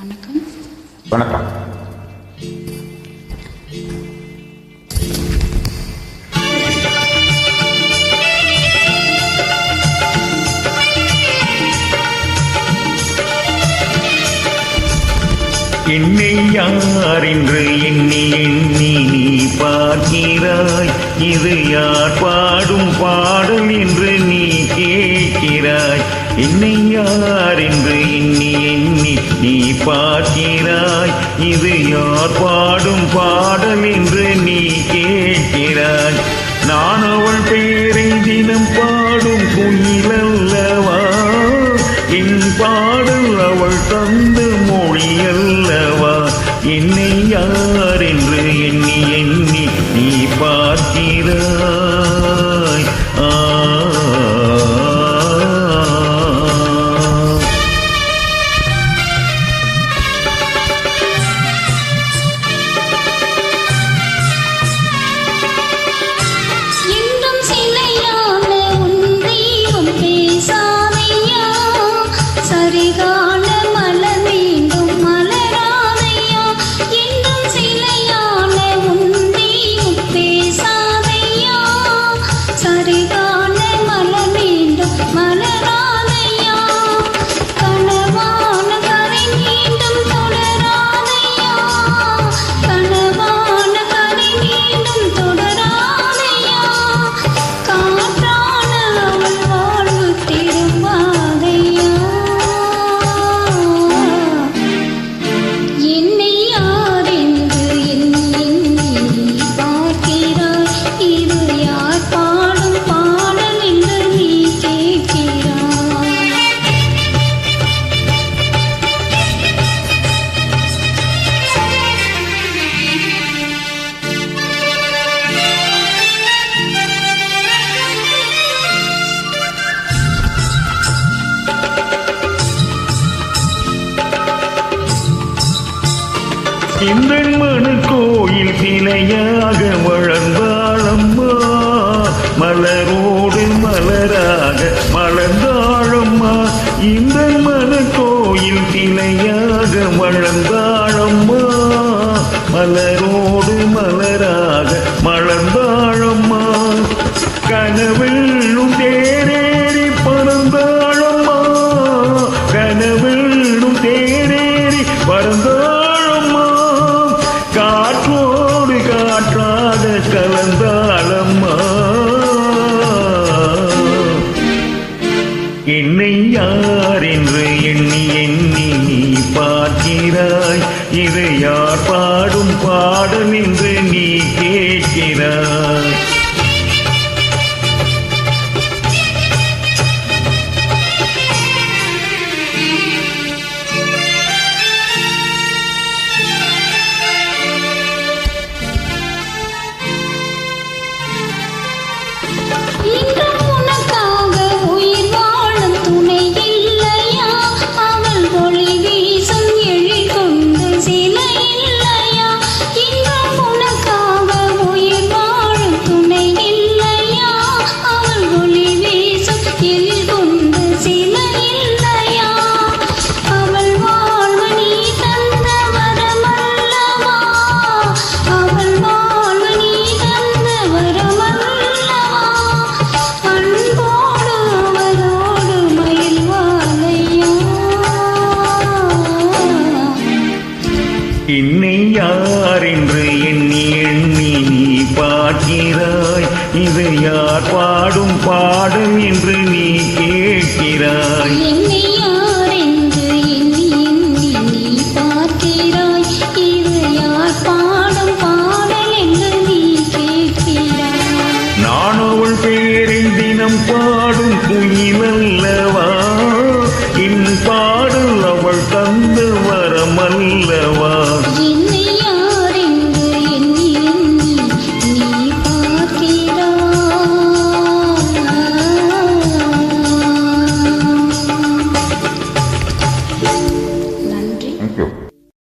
வணக்கம். வணக்கம். என்னை யார் என்று எண்ணி எண்ணி நீ பார்க்கிறாய்? இது யார் பாடும் பாடல் என்று நீ கேட்கிறாய்? என்னை யார் என்று எண்ணி எண்ணி நீ பார்க்கிறாய். இது யார் பாடும் பாடல் என்று நீ இந்த கோயில் சிலையாக வளர்ந்தாளம்மா. மலரோடு மலராக மலர்ந்தாளம்மா. இந்த கோயில் சிலையாக வளர்ந்தாழம்மா மலரோடு மலராக மலர்ந்தாளம்மா. கனவு கலந்தாளம்மா. என்னை யார் என்று எண்ணி எண்ணி நீ பார்க்கிறாய். இதை யார் பாடும் பாடும் என்று நீ கேட்கிறாய். என்னை யார் என்று எண்ணி எண்ணி நீ பார்க்கிறாய். இது யார் பாடும் பாடல் என்று நீ கேட்கிறாய். என்னை யார் என்று எண்ணி எண்ணி நீ பார்க்கிறாய். இது யார் பாடும் பாடல் என்று நீ கேட்கிறாய். நான் அவள் பேரை தினம் பாடும் குயிலல்லவா